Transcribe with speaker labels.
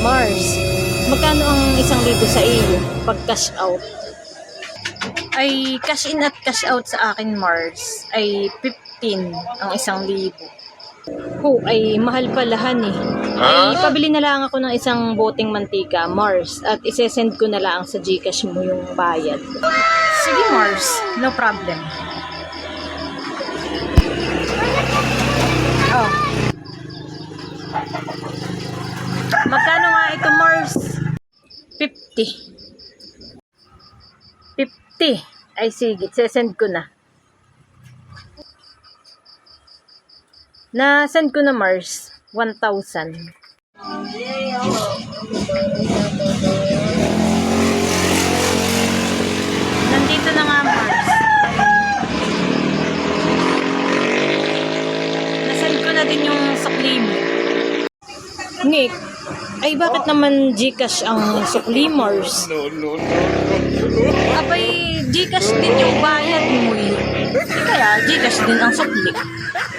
Speaker 1: Mars, magkano ang isang libo sa iyo pag cash out? Ay, cash in at cash out sa akin, Mars, ay 15 ang isang libo. Oh, ay mahal palahan eh. Ay, pabili na lang ako ng isang boteng mantika, Mars, at isesend ko na lang sa Gcash mo yung bayad. Sige, Mars, no problem. Oh. Magkano Mars? 50. 50. Ay, sige. Sesend ko na. Na-send ko na, Mars. 1,000. Nandito na nga, Mars. Na-send ko na din yung sukli mo. Nick, ay bakit naman Gcash ang sukli, Mars?
Speaker 2: No, no, no, no, no.
Speaker 1: Abay, Gcash din yung bayad mo eh. Kaya, Gcash din ang sukli.